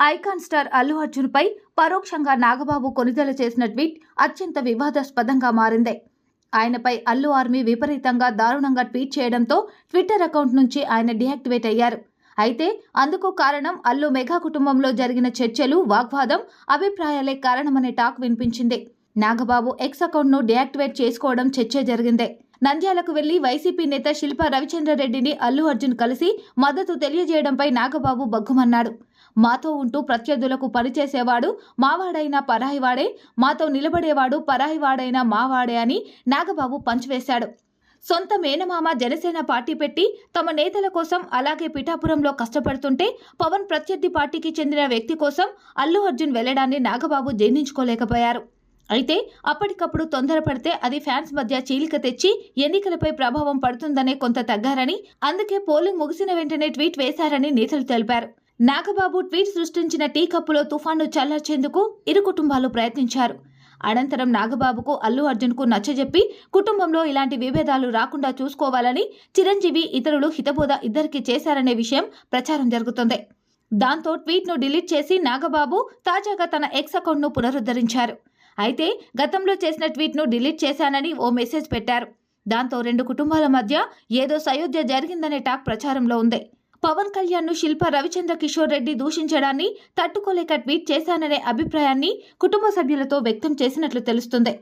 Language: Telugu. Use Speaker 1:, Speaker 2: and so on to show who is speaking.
Speaker 1: ఐకాన్ స్టార్ అల్లు అర్జున్ పై పరోక్షంగా నాగబాబు కొనుదల చేసిన ట్వీట్ అత్యంత వివాదాస్పదంగా మారింది. ఆయనపై అల్లు ఆర్మీ విపరీతంగా దారుణంగా ట్వీట్ చేయడంతో ట్విట్టర్ అకౌంట్ నుంచి ఆయన డియాక్టివేట్ అయ్యారు. అయితే అందుకు కారణం అల్లు మెగా కుటుంబంలో జరిగిన చర్చలు వాగ్వాదం అభిప్రాయాలే కారణమనే టాక్ వినిపించింది. నాగబాబు ఎక్స్ అకౌంట్ను డియాక్టివేట్ చేసుకోవడం చర్చే జరిగిందే. నంద్యాలకు వెళ్ళి వైసీపీ నేత శిల్ప రవిచంద్రరెడ్డిని అల్లు అర్జున్ కలిసి మద్దతు తెలియజేయడంపై నాగబాబు బగ్గుమన్నాడు మాతో ఉంటూ ప్రత్యర్థులకు పనిచేసేవాడు మావాడైనా పరాయివాడే మాతో నిలబడేవాడు పరాయివాడైనా మావాడే అని నాగబాబు పంచివేశాడు. సొంత మేనమామ జనసేన పార్టీ పెట్టి తమ నేతల కోసం అలాగే పిఠాపురంలో కష్టపడుతుంటే పవన్ ప్రత్యర్థి పార్టీకి చెందిన వ్యక్తి కోసం అల్లు అర్జున్ వెళ్ళడాన్ని నాగబాబు జీర్ణించుకోలేకపోయారు అయితే అప్పటికప్పుడు తొందరపడితే అది ఫ్యాన్స్ మధ్య చీలిక తెచ్చి ఎన్నికలపై ప్రభావం పడుతుందనే కొంత తగ్గారని అందుకే పోలింగ్ ముగిసిన వెంటనే ట్వీట్ వేశారని నేతలు తెలిపారు. నాగబాబు ట్వీట్ సృష్టించిన టీ కప్పులో తుఫాను చల్లార్చేందుకు ఇరు కుటుంబాలు ప్రయత్నించారు. అనంతరం నాగబాబుకు అల్లు అర్జున్కు నచ్చజెప్పి కుటుంబంలో ఇలాంటి విభేదాలు రాకుండా చూసుకోవాలని చిరంజీవి ఇతరులు హితబోధ ఇద్దరికి చేశారనే విషయం ప్రచారం జరుగుతుంది. దాంతో ట్వీట్ను డిలీట్ చేసి నాగబాబు తాజాగా తన ఎక్స్ అకౌంట్ను పునరుద్ధరించారు. అయితే గతంలో చేసిన ట్వీట్ను డిలీట్ చేశానని ఓ మెసేజ్ పెట్టారు. దాంతో రెండు కుటుంబాల మధ్య ఏదో సయోధ్య జరిగిందనే టాక్ ప్రచారంలో ఉంది. పవన్ కళ్యాణ్ను శిల్ప రవిచంద్ర కిషోర్ రెడ్డి దూషించడాన్ని తట్టుకోలేక ట్వీట్ చేశాననే అభిప్రాయాన్ని కుటుంబ సభ్యులతో వ్యక్తం చేసినట్లు తెలుస్తుంది.